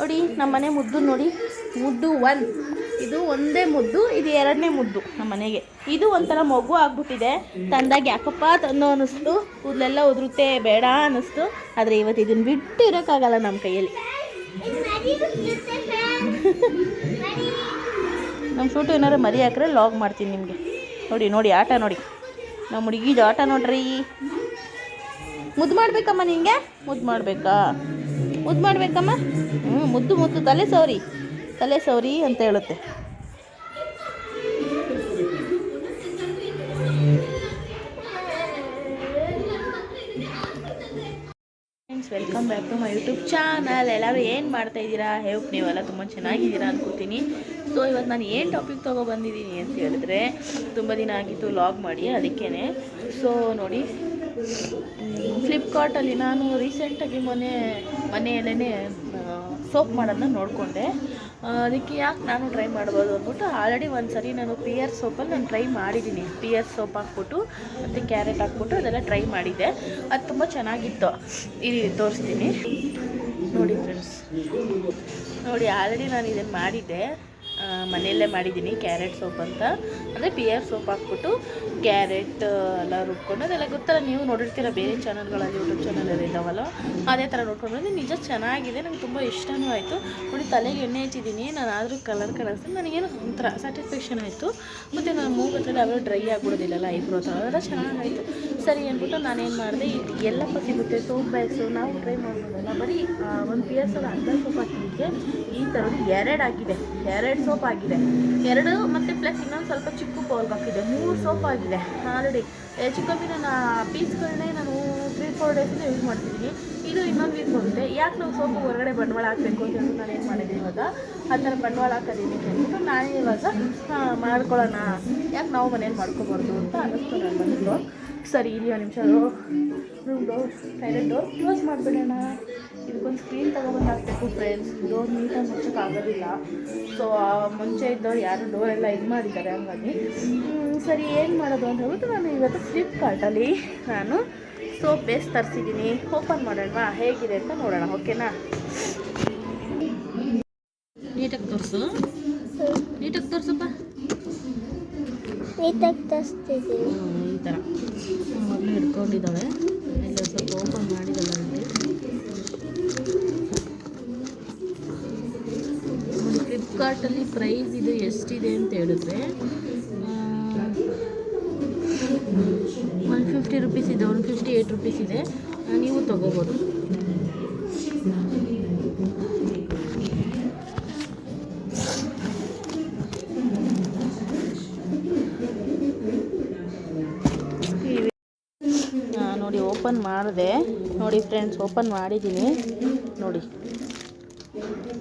ನೋಡಿ, ನಮ್ಮ ಮನೆ ಮುದ್ದು ನೋಡಿ. ಮುದ್ದು ಒನ್ ಇದು ಒಂದೇ ಮುದ್ದು, ಇದು ಎರಡನೇ ಮುದ್ದು ನಮ್ಮ ಮನೆಗೆ. ಇದು ಒಂಥರ ಮಗು ಆಗ್ಬಿಟ್ಟಿದೆ. ತಂದಾಗ ಯಾಕಪ್ಪ ತಂದು ಅನ್ನಿಸ್ತು. ಕೂದಲೆಲ್ಲ ಉದುರುತ್ತೆ, ಬೇಡ ಅನ್ನಿಸ್ತು. ಆದರೆ ಇವತ್ತು ಇದನ್ನು ಬಿಟ್ಟು ಇರೋಕ್ಕಾಗಲ್ಲ ನಮ್ಮ ಕೈಯಲ್ಲಿ. ನಮ್ಮ ಫೋಟೋ ಏನಾದ್ರು ಮರಿ ಹಾಕ್ರೆ ಲಾಗ್ ಮಾಡ್ತೀನಿ ನಿಮಗೆ. ನೋಡಿ ನೋಡಿ, ಆಟ ನೋಡಿ. ನಮ್ಮ ಹುಡುಗಿದು ಆಟ ನೋಡ್ರಿ. ಮುದ್ದು ಮಾಡಬೇಕಮ್ಮ ನಿಂಗೆ? ಮುದ್ದು ಮಾಡಬೇಕಾ? ಮುದ್ದು ಮಾಡಬೇಕಮ್ಮ? ಹ್ಞೂ ಮುದ್ದು ಮುದ್ದು. ತಲೆ ಸೌರಿ ತಲೆ ಸೌರಿ ಅಂತ ಹೇಳುತ್ತೆ. Welcome back to my YouTube channel ಎಲ್ಲರೂ ಏನು ಮಾಡ್ತಾ ಇದ್ದೀರಾ? ಹೇಪ್ ನೀವೆಲ್ಲ ತುಂಬ ಚೆನ್ನಾಗಿದ್ದೀರಾ ಅನ್ಕೋತೀನಿ. ಸೊ ಇವತ್ತು ನಾನು ಏನು ಟಾಪಿಕ್ ತೊಗೊಬಂದಿದ್ದೀನಿ ಅಂತ ಹೇಳಿದ್ರೆ, ತುಂಬ ದಿನ ಆಗಿತ್ತು ಲಾಗ್ ಮಾಡಿ ಅದಕ್ಕೇ ಸೊ ನೋಡಿ ಫ್ಲಿಪ್ಕಾರ್ಟಲ್ಲಿ ನಾನು ರೀಸೆಂಟಾಗಿ ಮೊನ್ನೆ ಮನೆಯಲ್ಲೇ ಸೋಪ್ ಮಾಡೋದನ್ನ ನೋಡಿಕೊಂಡೆ. ಅದಕ್ಕೆ ಯಾಕೆ ನಾನು ಟ್ರೈ ಮಾಡ್ಬೋದು ಅಂದ್ಬಿಟ್ಟು ಆಲ್ರೆಡಿ ಒಂದು ಸರಿ ನಾನು ಪಿಯರ್ ಸೋಪಲ್ಲಿ ನಾನು ಟ್ರೈ ಮಾಡಿದ್ದೀನಿ ಪಿಯರ್ ಸೋಪ್ ಹಾಕ್ಬಿಟ್ಟು, ಮತ್ತು ಕ್ಯಾರೆಟ್ ಹಾಕ್ಬಿಟ್ಟು ಅದೆಲ್ಲ ಟ್ರೈ ಮಾಡಿದ್ದೆ. ಅದು ತುಂಬ ಚೆನ್ನಾಗಿತ್ತು. ಇಲ್ಲಿ ತೋರಿಸ್ತೀನಿ. ನೋಡಿ ಫ್ರೆಂಡ್ಸ್ ನೋಡಿ ಆಲ್ರೆಡಿ ನಾನು ಇದನ್ನು ಮಾಡಿದ್ದೆ. ಮನೆಯಲ್ಲೇ ಮಾಡಿದ್ದೀನಿ, ಕ್ಯಾರೆಟ್ ಸೋಪ್ ಅಂತ. ಅಂದರೆ ಪಿಯರ್ ಸೋಪ್ ಹಾಕ್ಬಿಟ್ಟು ಕ್ಯಾರೆಟ್ ಎಲ್ಲ ರುಬ್ಕೊಂಡು ಅದೆಲ್ಲ ಗೊತ್ತಲ್ಲ ನೀವು ನೋಡಿರ್ತೀರ, ಬೇರೆ ಚಾನಲ್ಗಳಲ್ಲಿ, ಯೂಟ್ಯೂಬ್ ಚಾನಲ್ ಇದ್ದಾವಲ್ಲ? ಅದೇ ಥರ ನೋಡ್ಕೊಂಡು ನಿಜ ಚೆನ್ನಾಗಿದೆ, ನಂಗೆ ತುಂಬ ಇಷ್ಟನೂ ಆಯಿತು. ನೋಡಿ, ತಲೆಗೆ ಎಣ್ಣೆ ಹಚ್ಚಿದ್ದೀನಿ ನಾನು ಆದರೂ ಕಲರ್ ಕಲರ್ಸ್ ನನಗೇನು ಒಂಥರ ಸ್ಯಾಟಿಸ್ಫ್ಯಾಕ್ಷನ್ ಆಯಿತು. ಮತ್ತು ನಾನು ಮೂಗು ಹತ್ರ ಡ್ರೈ ಆಗ್ಬಿಡೋದಿಲ್ಲಲ್ಲ ಐಬ್ರೋ ಥರ ಅದೆಲ್ಲ ಚೆನ್ನಾಗಾಯಿತು. ಸರಿ ಅಂದ್ಬಿಟ್ಟು ನಾನೇನು ಮಾಡಿದೆ ಎಲ್ಲಪ್ಪ ಸಿಗುತ್ತೆ ಸೋಪ್ ಬ್ಯಾಗ್ಸು ನಾವು ಟ್ರೈ ಮಾಡ್ಬೋದಲ್ಲ, ಬರೀ ಒಂದು ಪಿ ಎಸ್ ಅರ್ಧ ಸೋಪ್ ಹಾಕಿದ್ದಕ್ಕೆ ಈ ಥರದ್ದು ಎರಡು ಆಗಿದೆ, ಎರಡು ಸೋಪ್ ಆಗಿದೆ. ಎರಡು ಮತ್ತು ಪ್ಲಸ್ ಇನ್ನೊಂದು ಸ್ವಲ್ಪ ಚಿಕ್ಕ ಬೌಲ್ ಹಾಕಿದೆ ಮೂರು ಸೋಪ್ ಆಗಿದೆ. ಆಲ್ರೆಡಿ ಹೆಚ್ಚು ಕಮ್ಮಿ ನಾನು ಪೀಸ್ಗಳನ್ನೇ ನಾನು ತ್ರೀ ಫೋರ್ ಡೇಸಿಂದ ಯೂಸ್ ಮಾಡ್ತಿದ್ದೀನಿ. ಇದು ಇನ್ನೊಂದು ವೀಕ್ ಹೋಗುತ್ತೆ. ಯಾಕೆ ನಾವು ಸೋಪು ಹೊರಗಡೆ ಬಂಡವಾಳ ಹಾಕಬೇಕು ಅಂತ ನಾನು ಏನು ಮಾಡಿದ್ದೀನಿ ಇವಾಗ? ಆ ಥರ ಬಂಡವಾಳ ಹಾಕೋದೀನಿ ಅಂತ ಹೇಳ್ಬಿಟ್ಟು ನಾನೇ ಇವಾಗ ಮಾಡ್ಕೊಳ್ಳೋಣ. ಯಾಕೆ ನಾವು ಮನೇಲಿ ಮಾಡ್ಕೋಬಾರ್ದು ಅಂತ ಅನ್ನಿಸ್ತು ನಾನು ಬಂದಿದ್ದು ಸರಿ ಇಲ್ಲಿ ಒಂದು ನಿಮಿಷ room door silent door close ಮಾಡಿಬಿಡೋಣ. ಇದಕ್ಕೊಂದು ಸ್ಕ್ರೀನ್ ತೊಗೊಬಂದು ಹಾಕಬೇಕು ಫ್ರೆಂಡ್ಸ್ ಡೋರ್ ನೀಟಾಗಿ ಮುಚ್ಚೋಕ್ಕಾಗೋದಿಲ್ಲ. ಸೊ ಮುಂಚೆ ಇದ್ದವ್ರು ಯಾರು ಡೋರ್ ಎಲ್ಲ ಇದು ಮಾಡಿದ್ದಾರೆ, ಹಂಗಾಗಿ. ಸರಿ, ಏನು ಮಾಡೋದು ಅಂತ ಹೇಳ್ಬಿಟ್ಟು ನಾನು ಇವತ್ತು ಫ್ಲಿಪ್ಕಾರ್ಟಲ್ಲಿ ನಾನು ಸೋಪ್ ಬೇಸ್ ತರಿಸಿದ್ದೀನಿ. ಓಪನ್ ಮಾಡೋಣವಾ? ಹೇಗಿದೆ ಅಂತ ನೋಡೋಣ ಓಕೆನಾ ನೀಟಾಗಿ ತೋರಿಸು. ನೀಟಾಗಿ ತೋರಿಸಪ್ಪ ನೀಟಾಗಿ ತರಿಸ್ತಿದ್ದೀನಿ ಈ ಥರ ಮೊದಲು ಹಿಡ್ಕೊಂಡಿದ್ದಾಳೆ ಎಲ್ಲ ಸ್ವಲ್ಪ ಓಪನ್ ಮಾಡಿದ್ದಾಳೆ ನೋಡಿ ಫ್ಲಿಪ್ಕಾರ್ಟಲ್ಲಿ ಪ್ರೈಸ್ ಇದು ಎಷ್ಟಿದೆ ಅಂತ ಹೇಳಿದ್ರೆ ಒನ್ ಫಿಫ್ಟಿ ರುಪೀಸ್ ಇದೆ ಒನ್ ಫಿಫ್ಟಿ ಏಯ್ಟ್ ರುಪೀಸ್ ಇದೆ ನೀವು ತೊಗೋಬೋದು. ಓಪನ್ ಮಾಡಿದೆ. ನೋಡಿ ಫ್ರೆಂಡ್ಸ್, ಓಪನ್ ಮಾಡಿದ್ದೀನಿ. ನೋಡಿ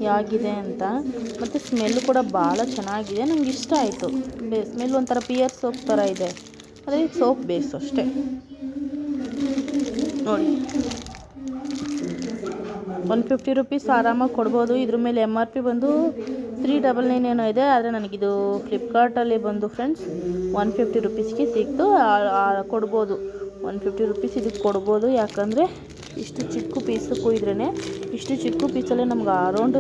ಯಾಗಿದೆ ಅಂತ. ಮತ್ತು ಸ್ಮೆಲ್ ಕೂಡ ಭಾಳ ಚೆನ್ನಾಗಿದೆ. ನಂಗೆ ಇಷ್ಟ ಆಯಿತು. ಬೇ ಸ್ಮೆಲ್ ಒಂಥರ ಪಿಯರ್ ಸೋಪ್ ಥರ ಇದೆ. ಅದೇ ಸೋಪ್ ಬೇಸ್ ಅಷ್ಟೇ. ನೋಡಿ. ಒನ್ ಫಿಫ್ಟಿ ರುಪೀಸ್ ಆರಾಮಾಗಿ ಕೊಡ್ಬೋದು. ಇದ್ರ ಮೇಲೆ ಎಂ ಆರ್ ಪಿ ಬಂದು ತ್ರೀ ಡಬಲ್ ನೈನ್ ಏನೋ ಇದೆ. ಆದರೆ ನನಗಿದು ಫ್ಲಿಪ್ಕಾರ್ಟಲ್ಲಿ ಬಂದು ಫ್ರೆಂಡ್ಸ್ ಒನ್ ಫಿಫ್ಟಿ ರುಪೀಸ್ಗೆ ಸಿಕ್ತು. ಕೊಡ್ಬೋದು. ಒನ್ ಫಿಫ್ಟಿ ರುಪೀಸ್ ಇದಕ್ಕೆ ಕೊಡ್ಬೋದು. ಯಾಕಂದರೆ ಇಷ್ಟು ಚಿಕ್ಕ ಪೀಸು ಕುಯ್ದ್ರೇ ಇಷ್ಟು ಚಿಕ್ಕ ಪೀಸಲ್ಲೇ ನಮ್ಗೆ ಅರೌಂಡ್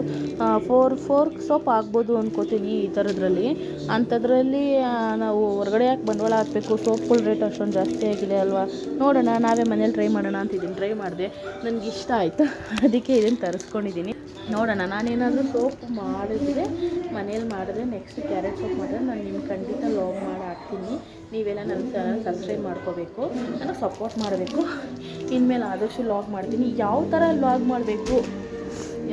ಫೋರ್ ಫೋರ್ ಸೋಪ್ ಆಗ್ಬೋದು ಅಂದ್ಕೋತೀವಿ ಈ ಥರದ್ರಲ್ಲಿ ಅಂಥದ್ರಲ್ಲಿ ನಾವು ಹೊರಗಡೆ ಯಾಕೆ ಬಂಡವಾಳ ಹಾಕಬೇಕು? ಸೋಪ್ಗಳ ರೇಟ್ ಅಷ್ಟೊಂದು ಜಾಸ್ತಿ ಆಗಿದೆ ಅಲ್ವಾ? ನೋಡೋಣ, ನಾವೇ ಮನೇಲಿ ಟ್ರೈ ಮಾಡೋಣ ಅಂತಿದ್ದೀನಿ ಟ್ರೈ ಮಾಡಿದೆ. ನನಗೆ ಇಷ್ಟ ಆಯಿತು. ಅದಕ್ಕೆ ಇದನ್ನು ತರಿಸ್ಕೊಂಡಿದ್ದೀನಿ ನೋಡೋಣ, ನಾನೇನಾದರೂ ಸೋಪ್ ಮಾಡಿದ್ರೆ, ಮನೇಲಿ ಮಾಡಿದ್ರೆ ನೆಕ್ಸ್ಟ್ ಕ್ಯಾರೆಟ್ ಸೋಪ್ ಮಾಡಿದ್ರೆ ನಾನು ನಿಮ್ಗೆ ಖಂಡಿತ ಲಾಗ್ ಮಾಡಿ ಹಾಕ್ತೀನಿ. ನೀವೆಲ್ಲ ನನ್ನ ಚಾನಲ್ ಸಬ್ಸ್ಕ್ರೈಬ್ ಮಾಡ್ಕೋಬೇಕು. ನನಗೆ ಸಪೋರ್ಟ್ ಮಾಡಬೇಕು. ಇನ್ಮೇಲೆ ಆದಷ್ಟು ಲಾಗ್ ಮಾಡ್ತೀನಿ. ಯಾವ ಥರ ಲಾಗ್ ಮಾಡಬೇಕು?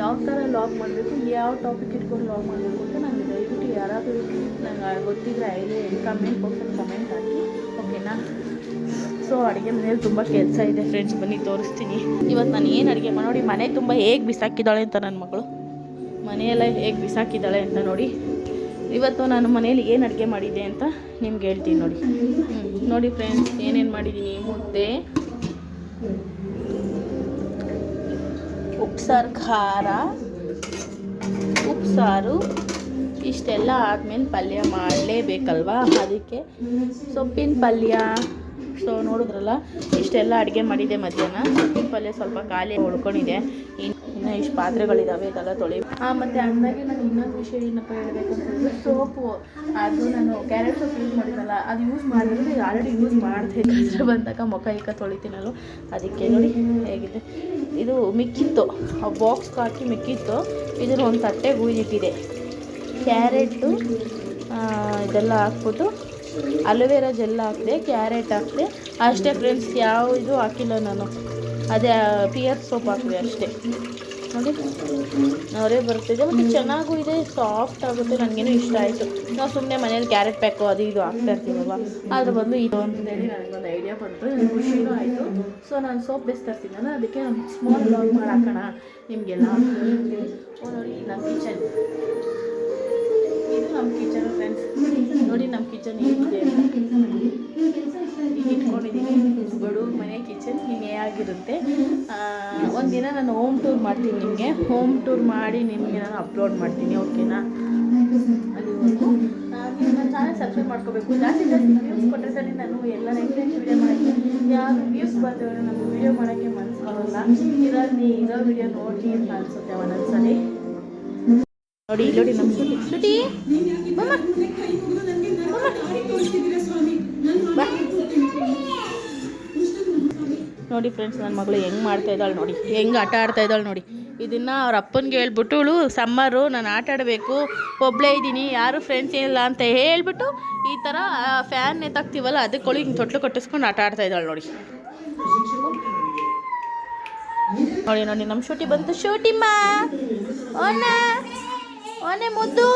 ಯಾವ ಥರ ಲಾಗ್ ಮಾಡಬೇಕು? ಯಾವ ಟಾಪಿಕ್ ಇಟ್ಕೊಂಡು ಲಾಗ್ ಮಾಡಬೇಕು ಅಂತ ನನಗೆ ದಯವಿಟ್ಟು ಯಾರಾದರೂ ನಂಗೆ ಗೊತ್ತಿದ್ರೆ ಐದು ಕಮೆಂಟ್ ಬಾಕ್ಸಲ್ಲಿ ಕಮೆಂಟ್ ಹಾಕಿ. ಓಕೆನಾ ಸೊ ಅಡುಗೆ ಮನೇಲಿ ತುಂಬ ಕೆಲಸ ಇದೆ ಫ್ರೆಂಡ್ಸ್ ಬನ್ನಿ ತೋರಿಸ್ತೀನಿ. ಇವತ್ತು ನಾನು ಏನು ಅಡುಗೆ ಮಾಡಿ, ನೋಡಿ ಮನೆ ತುಂಬ ಹೇಗೆ ಬಿಸಾಕಿದ್ದಾಳೆ ಅಂತ ನನ್ನ ಮಗಳು. ಮನೆಯೆಲ್ಲ ಹೇಗೆ ಬಿಸಾಕಿದ್ದಾಳೆ ಅಂತ ನೋಡಿ. ಇವತ್ತು ನಾನು ಮನೇಲಿ ಏನು ಅಡುಗೆ ಮಾಡಿದ್ದೆ ಅಂತ ನಿಮ್ಗೆ ಹೇಳ್ತೀನಿ ನೋಡಿ. ನೋಡಿ ಫ್ರೆಂಡ್ಸ್ ಏನೇನು ಮಾಡಿದ್ದೀನಿ ಮುದ್ದೆ, ಉಪ್ಸಾರು, ಖಾರ, ಉಪ್ಸಾರು, ಇಷ್ಟೆಲ್ಲ ಆದಮೇಲೆ ಪಲ್ಯ ಮಾಡಲೇಬೇಕಲ್ವಾ? ಅದಕ್ಕೆ ಸೊಪ್ಪಿನ ಪಲ್ಯ. ಸೊ ನೋಡಿದ್ರಲ್ಲ, ಇಷ್ಟೆಲ್ಲ ಅಡುಗೆ ಮಾಡಿದೆ ಮಧ್ಯಾಹ್ನ. ಸೊಪ್ಪಿನ ಪಲ್ಯ ಸ್ವಲ್ಪ ಖಾಲಿ ಉಳ್ಕೊಂಡಿದೆ. ಇನ್ನು ಇಷ್ಟು ಪಾತ್ರೆಗಳಿದ್ದಾವೆ ಇದೆಲ್ಲ ತೊಳಿ. ಹಾಂ ಮತ್ತು ನಾನು ಇನ್ನೊಂದು ವಿಷಯ ಏನಪ್ಪ ಹೇಳ್ಬೇಕಂತಂದರೆ ಸೋಪು. ಅದು ನಾನು ಕ್ಯಾರೆಟ್ ಸೋಪ್ ಯೂಸ್ ಮಾಡಿದ್ನಲ್ಲ, ಅದು ಯೂಸ್ ಮಾಡಿದ್ರೆ ಆಲ್ರೆಡಿ ಯೂಸ್ ಕಷ್ಟ ಬಂದಾಗ ಮುಖ ಇಕ್ಕ ತೊಳಿತೀನಲ್ಲ ಅದಕ್ಕೆ ನೋಡಿ ಹೇಗಿದೆ. ಇದು ಮಿಕ್ಕಿತ್ತು. ಆ ಬಾಕ್ಸ್ಗೆ ಹಾಕಿ ಮಿಕ್ಕಿತ್ತು. ಇದನ್ನು ಒಂದು ತಟ್ಟೆ ಹೂಯಿಟ್ಟಿದೆ ಕ್ಯಾರೆಟು ಇದೆಲ್ಲ ಹಾಕ್ಬಿಟ್ಟು ಅಲೋವೆರಾ ಜೆಲ್ ಹಾಕಿದೆ, ಕ್ಯಾರೆಟ್ ಹಾಕಿದೆ. ಅಷ್ಟೇ ಫ್ರೆಂಡ್ಸ್ ಯಾವ ಇದು ಹಾಕಿಲ್ಲ ನಾನು. ಅದೇ ಪಿಯರ್ ಸೋಪ್ ಹಾಕಿದೆ ಅಷ್ಟೇ. ನೋಡಿ. ಅವರೇ ಬರ್ತಿದೆ ಮತ್ತು ಚೆನ್ನಾಗೂ ಇದೆ ಸಾಫ್ಟ್ ಆಗುತ್ತೆ, ನನಗೇನು ಇಷ್ಟ ಆಯಿತು. ನಾವು ಸುಮ್ಮನೆ ಮನೇಲಿ ಕ್ಯಾರೆಟ್ ಪ್ಯಾಕು ಅದು ಇದು ಹಾಕ್ತಾ ಇರ್ತೀವಲ್ವ? ಆದ್ರೆ ಬಂದು ಇದು ಅಂತೇಳಿ ನನಗೊಂದು ಐಡಿಯಾ ಬಂತು ಖುಷಿನೂ ಆಯಿತು. ಸೊ ನಾನು ಸೋಪ್ ಇರ್ತೀನಲ್ಲ ಅದಕ್ಕೆ ಒಂದು ಸ್ಮಾಲ್ ಬ್ಲಾಗ್ ಮಾಡಿ ಹಾಕೋಣ ನಿಮಗೆಲ್ಲ ನೋಡಿ ನಮ್ಮ ಕಿಚನ್ ಇದು ನಮ್ಮ ಕಿಚನ್ ಫ್ರೆಂಡ್ಸ್ ನೋಡಿ ನಮ್ಮ ಕಿಚನ್ ಹೇಗಿದೆ ಬಡವ್ರ ಮನೆ ಕಿಚನ್ ಹಿಂಗೆ ಆಗಿರುತ್ತೆ. ಒಂದಿನ ನಾನು ಹೋಮ್ ಟೂರ್ ಮಾಡ್ತೀನಿ ನಿಮಗೆ. ಹೋಮ್ ಟೂರ್ ಮಾಡಿ ನಿಮಗೆ ನಾನು ಅಪ್ಲೋಡ್ ಮಾಡ್ತೀನಿ ಓಕೆನಾ ಅಲ್ಲಿವರೆಗೂ ನನ್ನ ಚಾನಲ್ ಸಬ್ಸ್ಕ್ರೈಬ್ ಮಾಡ್ಕೋಬೇಕು. ಜಾಸ್ತಿ ಜಾಸ್ತಿ ವ್ಯೂಸ್ ಕೊಟ್ಟರೆ ನಾನು ಎಲ್ಲ ನೆಕ್ಸ್ಟ್ ವಿಡಿಯೋ ಮಾಡೋಕ್ಕೆ ಯಾರು ವ್ಯೂಸ್ ಬರ್ತೀವಲ್ಲ ನಮ್ಗೆ ವೀಡಿಯೋ ಮಾಡೋಕ್ಕೆ ಮನಸ್ಸು ಬರೋಲ್ಲ ಇರೋದು ಇರೋ ವೀಡಿಯೋ ನೋಡಿ ಅಂತ ಅನಿಸುತ್ತೆ ಒಂದೊಂದ್ಸರಿ ನೋಡಿ ನೋಡಿ ನಮ್ಮ ಶುಟಿ ಶುಟಿ ನೋಡಿ ಫ್ರೆಂಡ್ಸ್ ನನ್ನ ಮಗಳು ಹೆಂಗೆ ಮಾಡ್ತಾ ಇದ್ದಾಳೆ ನೋಡಿ. ಹೆಂಗೆ ಆಟ ಆಡ್ತಾ ಇದ್ದಾಳೆ ನೋಡಿ. ಇದನ್ನು ಅವ್ರ ಅಪ್ಪನಿಗೆ ಹೇಳ್ಬಿಟ್ಟು ಇವಳು ಸಮ್ಮರು, ನಾನು ಆಟ ಆಡಬೇಕು. ಒಬ್ಬಳೇ ಇದ್ದೀನಿ, ಯಾರು ಫ್ರೆಂಡ್ಸ್ ಇಲ್ಲ ಅಂತ ಹೇಳ್ಬಿಟ್ಟು, ಈ ಥರ ಫ್ಯಾನ್ ಎತ್ತಾಕ್ತೀವಲ್ಲ, ಅದಕ್ಕೆ ಹಿಂಗೆ ತೊಟ್ಲು ಕಟ್ಟಿಸ್ಕೊಂಡು ಆಟ ಆಡ್ತಾ ಇದ್ದಾಳೆ ನೋಡಿ. ನೋಡಿ ನೋಡಿ ನಮ್ಮ ಶೂಟಿ ಬಂತು. ಶೂಟಿಮ್ಮ ಓನ. ಓನೆ ಮುದ್ದು.